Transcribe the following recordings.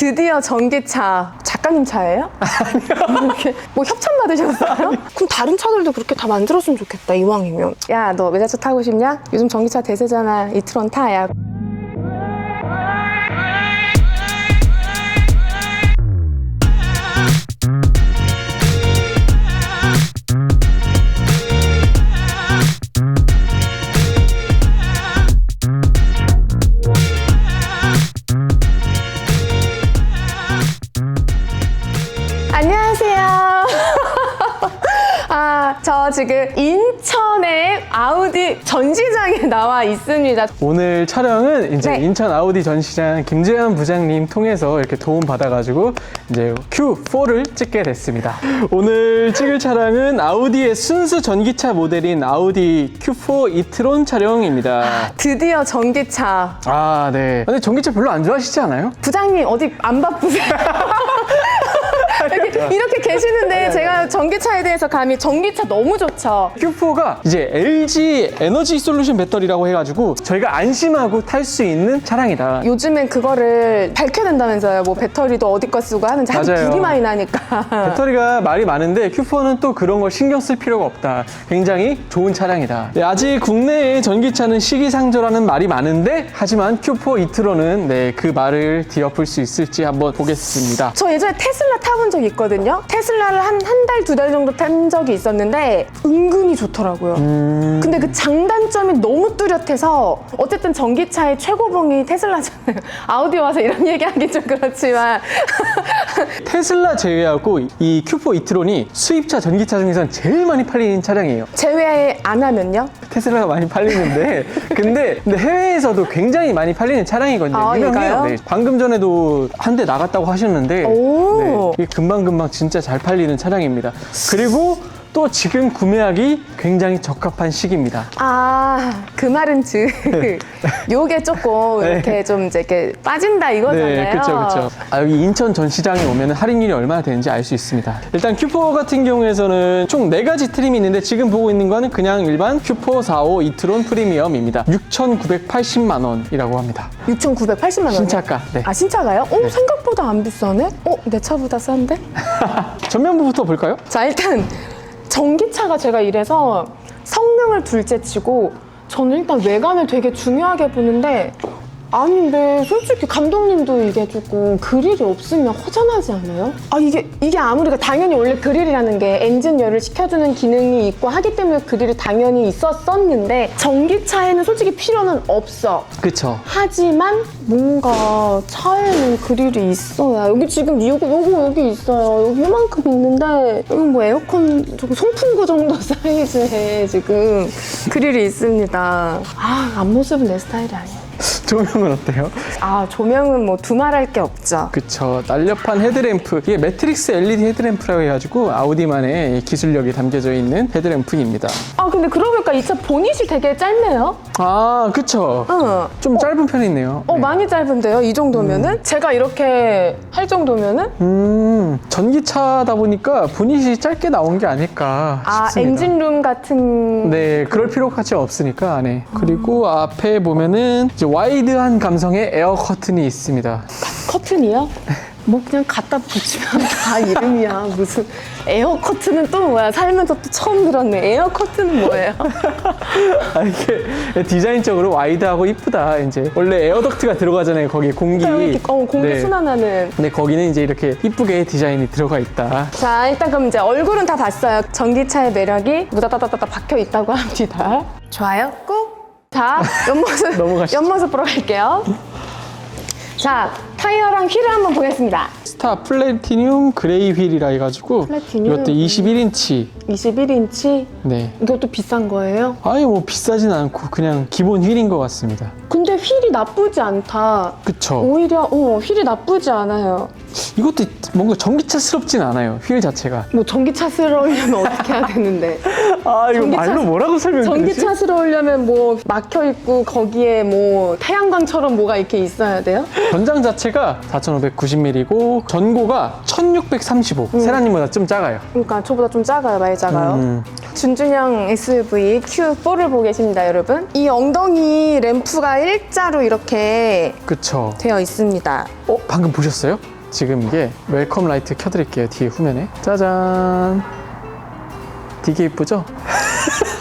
드디어 전기차 작가님 차예요? 아니요. 이렇게 뭐 협찬 받으셨어요? 그럼 다른 차들도 그렇게 다 만들었으면 좋겠다 이왕이면. 야 너 외제차 타고 싶냐? 요즘 전기차 대세잖아. 이트론 타야. 지금 인천의 아우디 전시장에 나와 있습니다. 오늘 촬영은 이제 네. 인천 아우디 전시장 김재현 부장님 통해서 이렇게 도움 받아가지고 이제 Q4를 찍게 됐습니다. 오늘 찍을 차량은 아우디의 순수 전기차 모델인 아우디 Q4 이트론 촬영입니다. 드디어 전기차. 아, 네. 근데 전기차 별로 안 좋아하시지 않아요? 부장님 어디 안 바쁘세요? 이렇게, 이렇게 계시는데 제가 전기차에 대해서 감히 전기차 너무 좋죠. Q4가 이제 LG 에너지 솔루션 배터리라고 해가지고 저희가 안심하고 탈 수 있는 차량이다. 요즘엔 그거를 밝혀야 된다면서요. 뭐 배터리도 어디 거 쓰고 하는지 하도 맞아요. 불이 많이 나니까. 배터리가 말이 많은데 Q4는 또 그런 걸 신경 쓸 필요가 없다. 굉장히 좋은 차량이다. 네, 아직 국내에 전기차는 시기상조라는 말이 많은데 하지만 Q4 이트로는 네, 그 말을 뒤엎을 수 있을지 한번 보겠습니다. 저 예전에 테슬라 타본 적이 있거든요. 테슬라를 한 한 달, 두 달 정도 탄 적이 있었는데 은근히 좋더라고요. 음. 근데 그 장단점이 너무 뚜렷해서 어쨌든 전기차의 최고봉이 테슬라잖아요. 아우디 와서 이런 얘기하기 좀 그렇지만 테슬라 제외하고 이 Q4 이트론이 수입차 전기차 중에선 제일 많이 팔리는 차량이에요. 제외 안 하면요? 테슬라가 많이 팔리는데 근데, 근데 해외에서도 굉장히 많이 팔리는 차량이거든요. 아, 유명해요. 네. 방금 전에도 한 대 나갔다고 하셨는데 오. 네, 이게 금방금방 진짜 잘 팔리는 차량입니다. 그리고 또 지금 구매하기 굉장히 적합한 시기입니다. 아, 그 말은 즉, 요게 조금 네. 이렇게 좀 이제 이렇게 빠진다 이거잖아요. 네, 그렇죠, 그렇죠. 아, 여기 인천 전시장에 오면 할인율이 얼마나 되는지 알 수 있습니다. 일단 Q4 같은 경우에서는 총 네가지 트림이 있는데 지금 보고 있는 거는 그냥 일반 Q4 45 이트론 프리미엄입니다. 6,980만 원이라고 합니다. 6,980만 원. 신차가. 네. 아, 신차가요? 어, 생각보다 안 비싸네? 어, 내 차보다 싼데? 전면부부터 볼까요? 자 일단 전기차가 제가 이래서 성능을 둘째 치고 저는 일단 외관을 되게 중요하게 보는데 아닌데 솔직히 감독님도 이게 조금 그릴이 없으면 허전하지 않아요? 아 이게 이게 아무리 당연히 원래 그릴이라는 게 엔진 열을 식혀주는 기능이 있고 하기 때문에 그릴이 당연히 있었었는데 전기차에는 솔직히 필요는 없어. 그쵸. 하지만 뭔가 차에는 그릴이 있어야 여기 지금 요거 요거 여기 있어요 여기 이만큼 있는데 여기 뭐 에어컨 저거 송풍구 정도 사이즈에 지금 그릴이 있습니다 아 앞모습은 내 스타일이 아니야 조명은 어때요? 아 조명은 뭐 두말할 게 없죠 그쵸. 날렵한 헤드램프. 이게 매트릭스 LED 헤드램프라고 해가지고 아우디만의 이 기술력이 담겨져 있는 헤드램프입니다. 아 근데 그러고 보니까 이 차 보닛이 되게 짧네요 아, 그쵸. 응. 좀 짧은 편이네요. 어 네. 많이 짧은데요 이 정도면은 제가 이렇게 할 정도면은 음, 전기차다 보니까 분닛이 짧게 나온 게 아닐까 아 싶습니다. 엔진룸 같은 네, 그럴 필요까지 없으니까 안에. 그리고 앞에 보면은 이제 와이드한 감성의 에어 커튼이 있습니다. 커튼이요? 뭐 그냥 갖다 붙이면 다 이름이야 무슨 에어 커튼은 또 뭐야 살면서 또 처음 들었네 에어 커튼은 뭐예요? 아, 이게 디자인적으로 와이드하고 이쁘다. 이제 원래 에어덕트가 들어가잖아요. 거기 공기. 이렇게 어, 공기 네. 순환하는 근데 거기는 이제 이렇게 이쁘게 디자인이 들어가 있다. 자 일단 그럼 이제 얼굴은 다 봤어요 전기차의 매력이 무다다다다다 박혀 있다고 합니다 좋아요 꾹 자 옆모습 넘어가시죠. 옆모습 보러 갈게요 자 타이어랑 휠을 한번 보겠습니다 스타 플래티늄 그레이 휠이라 해가지고 플래티늄. 이것도 21인치. 21인치 네. 이것도 비싼 거예요? 아예 뭐 비싸진 않고 그냥 기본 휠인 것 같습니다. 근데 휠이 나쁘지 않다 그쵸. 오히려 어, 휠이 나쁘지 않아요. 이것도 뭔가 전기차스럽진 않아요. 휠 자체가. 뭐 전기차스러우려면 어떻게 해야 되는데? 아 이거 전기차- 말로 뭐라고 설명드리지? 전기차스러우려면 뭐 막혀 있고 거기에 뭐 태양광처럼 뭐가 이렇게 있어야 돼요? 전장 자체가 4,590mm고 전고가 1,635. 세라님보다 좀 작아요. 그러니까 저보다 좀 작아요, 많이 작아요. 음. 준준형 SUV Q4를 보고 계십니다, 여러분. 이 엉덩이 램프가 일자로 이렇게 그쵸. 되어 있습니다. 어 방금 보셨어요? 지금 이게 웰컴 라이트 켜드릴게요. 뒤에 후면에. 짜잔. 되게 이쁘죠?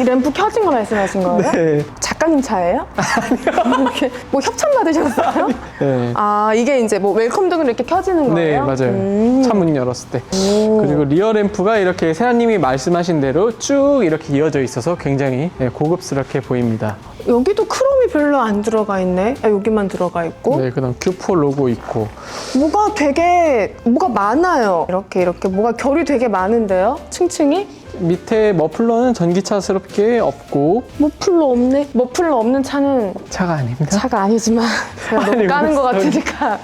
이 램프 켜진 거 말씀하신 거예요? 네. 작가님 차예요? 아니요. 뭐 협찬 받으셨어요? 네. 아, 이게 이제 뭐 웰컴 등으로 이렇게 켜지는 네, 거예요? 맞아요. 음. 차 문 열었을 때. 오. 그리고 리어 램프가 이렇게 세아님이 말씀하신 대로 쭉 이렇게 이어져 있어서 굉장히 네, 고급스럽게 보입니다. 여기도 크롬이 별로 안 들어가 있네. 아, 여기만 들어가 있고. 네, 그다음 Q4 로고 있고. 뭐가 되게 뭐가 많아요. 이렇게 이렇게 뭐가 결이 되게 많은데요. 층층이 밑에 머플러는 전기차스럽게 없고 머플러 없네. 머플러 없는 차는 차가 아닙니다. 차가 아니지만 제가 너무 아니, 까는 것 무슨 같으니까.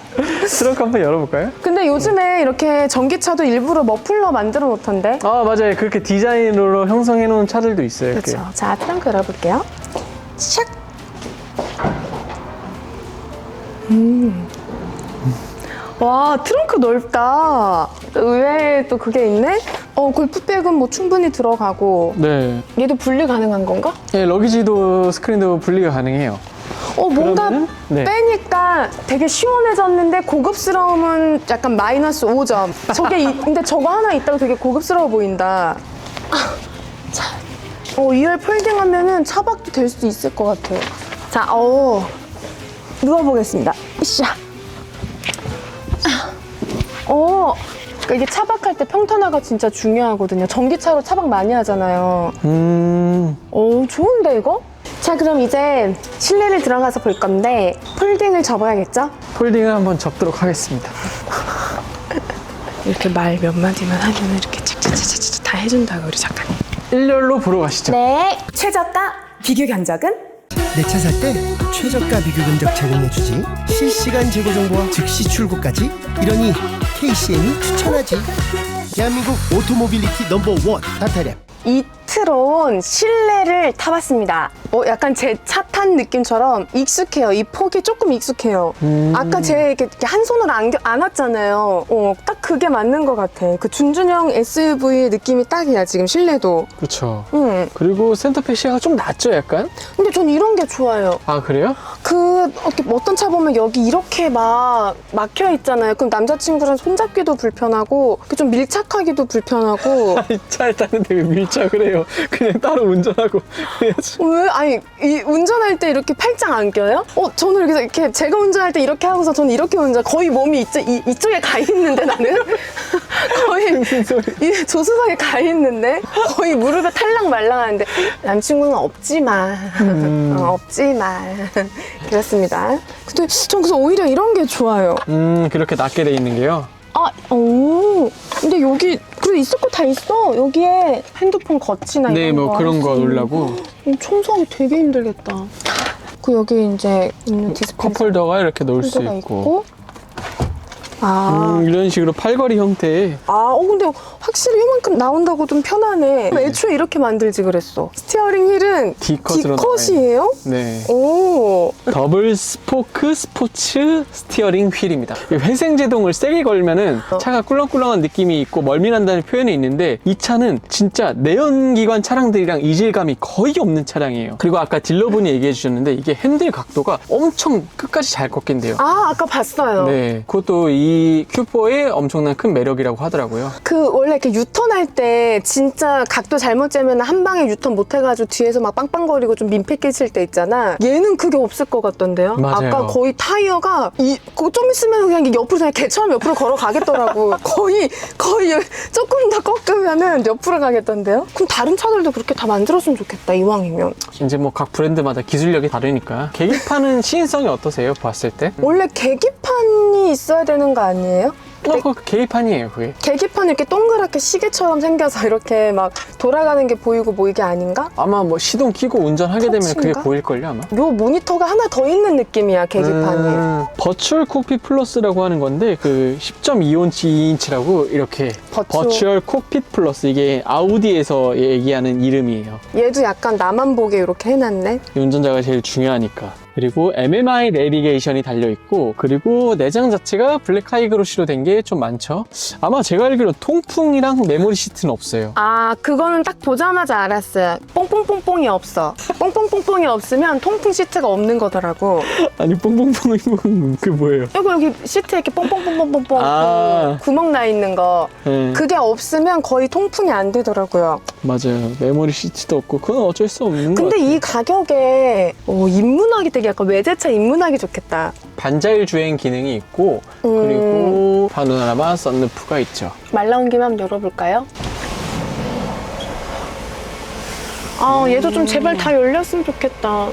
트렁크 한번 열어볼까요? 근데 요즘에 이렇게 전기차도 일부러 머플러 만들어 놓던데. 아 맞아요. 그렇게 디자인으로 형성해 놓은 차들도 있어요. 이렇게. 그렇죠. 자 트렁크 열어볼게요. 샥. 음. 와 트렁크 넓다. 의외에 또 그게 있네. 어 골프백은 뭐 충분히 들어가고 네. 얘도 분리 가능한 건가? 네, 러기지도 스크린도 분리가 가능해요. 어 뭔가 그러면은, 네. 빼니까 되게 시원해졌는데 고급스러움은 약간 마이너스 5점. 저게 이- 근데 저거 하나 있다고 되게 고급스러워 보인다. 아, 자, 어 2열 폴딩하면은 차박도 될수 있을 것 같아요. 자, 어 누워보겠습니다. 으쌰. 어. 그러니까 이게 차박할 때 평탄화가 진짜 중요하거든요. 전기차로 차박 많이 하잖아요. 음. 오, 좋은데, 이거? 자, 그럼 이제 실내를 들어가서 볼 건데, 폴딩을 접어야겠죠? 폴딩을 한번 접도록 하겠습니다. 이렇게 말 몇 마디만 하면 이렇게 착착착착 다 해준다고, 우리 작가님. 1열로 보러 가시죠. 네. 최저가 비교 견적은? 내 차 살 때 최저가 비교 견적 제공해주지. 실시간 재고 정보와 즉시 출고까지. 이러니 KCM이 추천하지. 대한민국 오토모빌리티 넘버 원 다타랩 이 트론 실내를 타봤습니다. 어, 약간 제 차 탄 느낌처럼 익숙해요. 이 폭이 조금 익숙해요. 음. 아까 제 이렇게, 이렇게 한 손으로 안겨, 안았잖아요. 어, 딱 그게 맞는 것 같아. 그 준준형 SUV 느낌이 딱이야, 지금 실내도. 그렇죠. 음. 그리고 센터페 시야가 좀 낮죠, 약간? 근데 전 이런 게 좋아요. 아 그래요? 그 어떻게 어떤 차 보면 여기 이렇게 막 막혀 있잖아요. 그럼 남자친구랑 손잡기도 불편하고 그 좀 밀착하기도 불편하고 아니 차에 타는데 왜 밀착을 해요? 그냥 따로 운전하고 해야지. 왜 아니 이 운전할 때 이렇게 팔짱 안 껴요? 어 저는 이렇게 이렇게 제가 운전할 때 이렇게 하고서 저는 이렇게 운전 거의 몸이 이쪽 이, 이쪽에 가 있는데 나는 거의 무슨 소리? 이 조수석에 가 있는데 거의 무릎에 탈락 말랑하는데 남친구는 없지만 음. 어, 없지만 그렇습니다. 근데 전 그래서 오히려 이런 게 좋아요. 음 그렇게 낮게 돼 있는 게요. 아, 오. 근데 여기 그래 있을 거 다 있어. 여기에 핸드폰 거치나 네, 이런 뭐거 그런 할수 거 놓으려고 거. 청소하기 되게 힘들겠다. 그 여기 이제 있는 디스플레이 컵홀더가 이렇게 놓을 수 가 있고. 있고. 아. 음, 이런 식으로 팔걸이 형태의 아, 어, 근데 확실히 이만큼 나온다고 좀 편하네. 애초에 이렇게 만들지 그랬어. 스티어링 휠은 D컷으로 D컷이에요? 네. 오. 더블 스포크 스포츠 스티어링 휠입니다. 이 회생 제동을 세게 걸면은 차가 꿀렁꿀렁한 느낌이 있고 멀미난다는 표현이 있는데 이 차는 진짜 내연기관 차량들이랑 이질감이 거의 없는 차량이에요. 그리고 아까 딜러분이 얘기해 주셨는데 이게 핸들 각도가 엄청 끝까지 잘 꺾인대요. 아, 아까 봤어요. 네, 그것도 이 Q4의 엄청난 큰 매력이라고 하더라고요. 그 원래 이렇게 유턴할 때 진짜 각도 잘못 재면 한 방에 유턴 못 해가지고 뒤에서 막 빵빵거리고 좀 민폐 끼칠 때 있잖아. 얘는 그게 없을 것 같던데요. 맞아요. 까 거의 타이어가 이, 그거 좀 있으면 그냥 옆으로 그냥 개처럼 옆으로 걸어가겠더라고. 거의 거의 조금 더 꺾으면은 옆으로 가겠던데요. 그럼 다른 차들도 그렇게 다 만들었으면 좋겠다 이왕이면. 이제 뭐 각 브랜드마다 기술력이 다르니까 계기판은 시인성이 어떠세요? 봤을 때? 원래 계기판이 있어야 되는 거 아니에요? 어, 그 계기판이에요, 그게. 계기판 이렇게 동그랗게 시계처럼 생겨서 이렇게 막 돌아가는 게 보이고 뭐 이게 아닌가? 아마 뭐 시동 키고 운전하게 되면 그게 터치인가? 보일걸요, 아마. 요 모니터가 하나 더 있는 느낌이야 계기판이. 음, 버추얼 콕핏 플러스라고 하는 건데 그 10.25인치 2인치라고 이렇게 버추- 버추얼 콕핏 플러스 이게 아우디에서 얘기하는 이름이에요. 얘도 약간 나만 보게 이렇게 해놨네. 이 운전자가 제일 중요하니까. 그리고 MMI 내비게이션이 달려 있고 그리고 내장 자체가 블랙 하이그로시로 된 게 좀 많죠. 아마 제가 알기로 통풍이랑 메모리 시트는 없어요. 아 그거는 딱 보자마자 알았어요. 뽕뽕뽕뽕이 없어. 뽕뽕뽕뽕이 없으면 통풍 시트가 없는 거더라고. 아니 뽕뽕뽕이 그 뭐예요? 여기 여기 시트에 이렇게 뽕뽕뽕뽕뽕뽕 아. 그 구멍 나 있는 거 네, 그게 없으면 거의 통풍이 안 되더라고요. 맞아요. 메모리 시트도 없고 그건 어쩔 수 없는 거 근데 같아요. 이 가격에 어, 입문하기 되게 약간 외제차 입문하기 좋겠다. 반자율 주행 기능이 있고 음. 그리고 파노라마 썬루프가 있죠. 말 나온 김에 한번 열어볼까요? 아, 얘도 좀 제발 다 열렸으면 좋겠다. 어?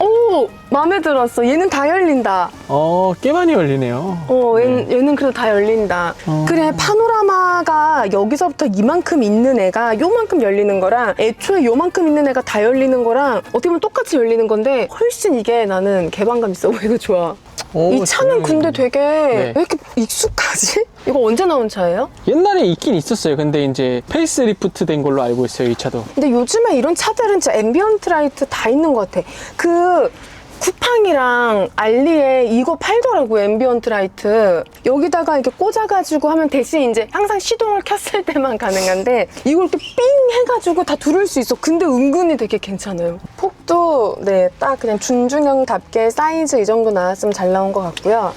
오, 마음에 들었어. 얘는 다 열린다. 어, 꽤 많이 열리네요. 어, 얘는, 얘는 그래도 다 열린다. 어. 그래, 파노라마가 여기서부터 이만큼 있는 애가 요만큼 열리는 거랑 애초에 요만큼 있는 애가 다 열리는 거랑 어떻게 보면 똑같이 열리는 건데 훨씬 이게 나는 개방감 있어 보이고 좋아. 오, 이 차는 저는 근데 되게 네. 왜 이렇게 익숙하지? 이거 언제 나온 차예요? 옛날에 있긴 있었어요. 근데 이제 페이스 리프트 된 걸로 알고 있어요, 이 차도. 근데 요즘에 이런 차들은 진짜 앰비언트 라이트 다 있는 것 같아. 그 쿠팡이랑 알리에 이거 팔더라고 앰비언트 라이트. 여기다가 이렇게 꽂아가지고 하면 대신 이제 항상 시동을 켰을 때만 가능한데 이걸 이렇게 삥 해가지고 다 두를 수 있어. 근데 은근히 되게 괜찮아요. 폭도 네 딱 그냥 준중형답게 사이즈 이 정도 나왔으면 잘 나온 것 같고요.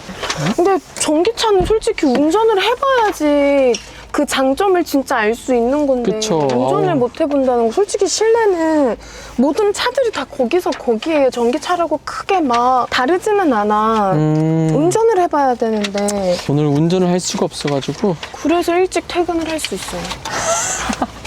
근데 전기차는 솔직히 운전을 해봐야지. 그 장점을 진짜 알 수 있는 건데 그쵸. 운전을 아우. 못 해본다는 거 솔직히 실내는 모든 차들이 다 거기서 거기에 전기차라고 크게 막 다르지는 않아 음, 운전을 해봐야 되는데 오늘 운전을 할 수가 없어가지고. 그래서 일찍 퇴근을 할 수 있어요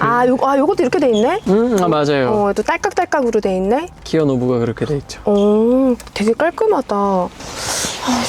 아, 요거, 아, 요것도 이렇게 돼 있네? 음, 아, 맞아요. 어, 또 딸깍딸깍으로 돼 있네? 기어 노브가 그렇게 돼 있죠. 어, 되게 깔끔하다. 아,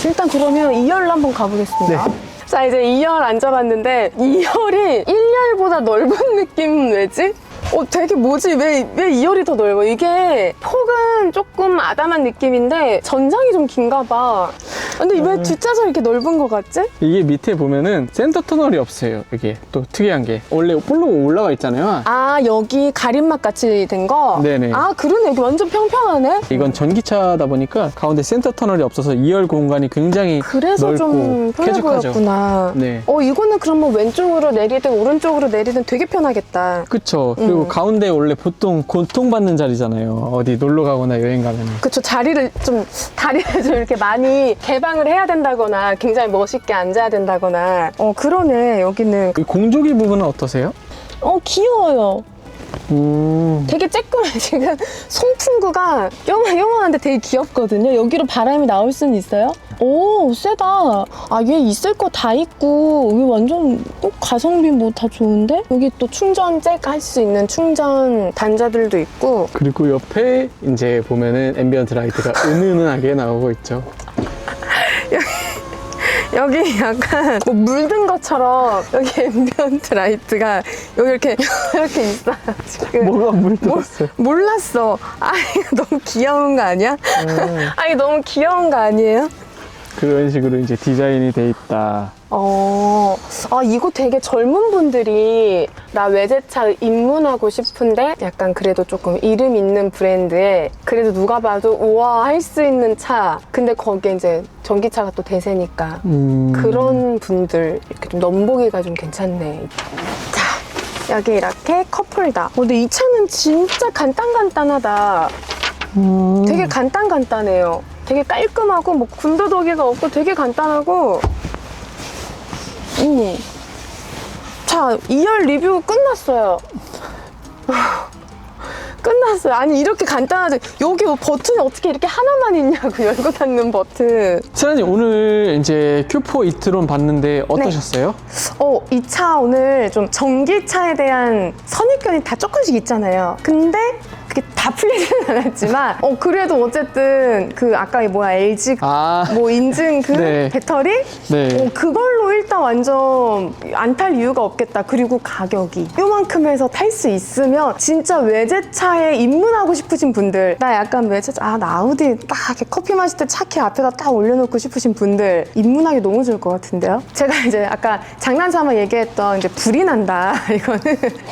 일단 그러면 2열로 한번 가보겠습니다. 네. 자, 이제 2열 앉아봤는데 2열이 1열보다 넓은 느낌 왜지? 어, 되게 뭐지? 왜, 왜 2열이 더 넓어? 이게 폭은 조금 아담한 느낌인데 전장이 좀 긴가 봐. 근데 왜 뒷좌석 이렇게 넓은 것 같지? 이게 밑에 보면은 센터 터널이 없어요. 이게 또 특이한 게. 원래 볼로고 올라가 있잖아요. 아, 여기 가림막 같이 된 거? 네네. 아, 그러네. 여기 완전 평평하네? 이건 전기차다 보니까 가운데 센터 터널이 없어서 2열 공간이 굉장히 그래서 넓고 좀 편해 쾌적하죠. 보였구나. 네. 어, 이거는 그러면 왼쪽으로 내리든 오른쪽으로 내리든 되게 편하겠다. 그쵸. 그리고 음. 가운데 원래 보통 고통받는 자리잖아요. 어디 놀러 가거나 여행 가면. 그쵸, 자리를 좀, 다리를 좀 이렇게 많이 개 방을 해야 된다거나, 굉장히 멋있게 앉아야 된다거나. 어, 그러네, 여기는. 이 공조기 부분은 어떠세요? 어, 귀여워요. 음. 되게 쬐끔해. 지금 송풍구가 요만, 요만한데 되게 귀엽거든요. 여기로 바람이 나올 수는 있어요? 오, 세다. 아, 얘 있을 거 다 있고, 여기 완전 어, 가성비 뭐 다 좋은데? 여기 또 충전 잭 할 수 있는 충전 단자들도 있고. 그리고 옆에 이제 보면은 앰비언트 라이트가 은은하게 나오고 있죠. 여기 약간 뭐 물든 것처럼 여기 앰비언트 라이트가 여기 이렇게 이렇게 있어 지금 뭐가 물들었어요? 몰랐어 아 이거 너무 귀여운 거 아니야? 아 이거 너무 귀여운 거 아니에요? 그런 식으로 이제 디자인이 돼 있다. 어, 아, 이거 되게 젊은 분들이 나 외제차 입문하고 싶은데 약간 그래도 조금 이름 있는 브랜드에 그래도 누가 봐도 우와 할 수 있는 차. 근데 거기에 이제 전기차가 또 대세니까 음. 그런 분들 이렇게 좀 넘보기가 좀 괜찮네. 자, 여기 이렇게 컵홀더. 어, 근데 이 차는 진짜 간단간단하다. 음. 되게 간단간단해요. 되게 깔끔하고 뭐 군더더기가 없고 되게 간단하고. 음. 자, 2열 리뷰 끝났어요. 끝났어요. 아니 이렇게 간단하지. 여기 뭐 버튼이 어떻게 이렇게 하나만 있냐고 열고 닫는 버튼. 사장님 오늘 이제 큐포 이트론 봤는데 어떠셨어요? 어, 이 차 오늘 좀 전기차에 대한 선입견이 다 조금씩 있잖아요. 근데 다다 풀리지는 않았지만 어 그래도 어쨌든 그 아까 이 뭐야 LG 아. 뭐 인증 그 네. 배터리 네. 어, 그걸로 일단 완전 안 탈 이유가 없겠다. 그리고 가격이 요만큼 해서 탈 수 있으면 진짜 외제차에 입문하고 싶으신 분들 나 약간 외제차 아 나 아우디 딱 이렇게 커피 마실 때 차키 앞에다 딱 올려놓고 싶으신 분들 입문하기 너무 좋을 것 같은데요. 제가 이제 아까 장난삼아 얘기했던 이제 불이 난다 이거는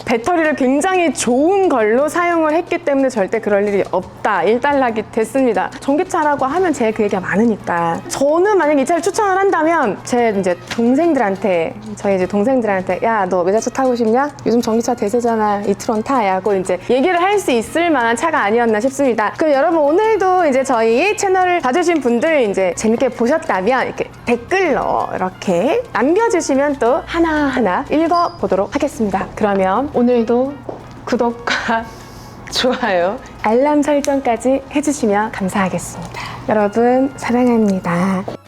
배터리를 굉장히 좋은 걸로 사용을 했기 때문에 절대 그럴 일이 없다 일단락이 됐습니다. 전기차라고 하면 제 그 얘기가 많으니까 저는 만약 이 차를 추천을 한다면 제 이제 동생들한테 저희 이제 동생들한테 야 너 외제차 타고 싶냐? 요즘 전기차 대세잖아 이트론 타 하고 이제 얘기를 할 수 있을 만한 차가 아니었나 싶습니다. 그럼 여러분 오늘도 이제 저희 채널을 봐주신 분들 이제 재밌게 보셨다면 이렇게 댓글로 이렇게 남겨주시면 또 하나하나 읽어보도록 하겠습니다. 그러면 오늘도 구독과 좋아요, 알람 설정까지 해주시면 감사하겠습니다. 여러분, 사랑합니다.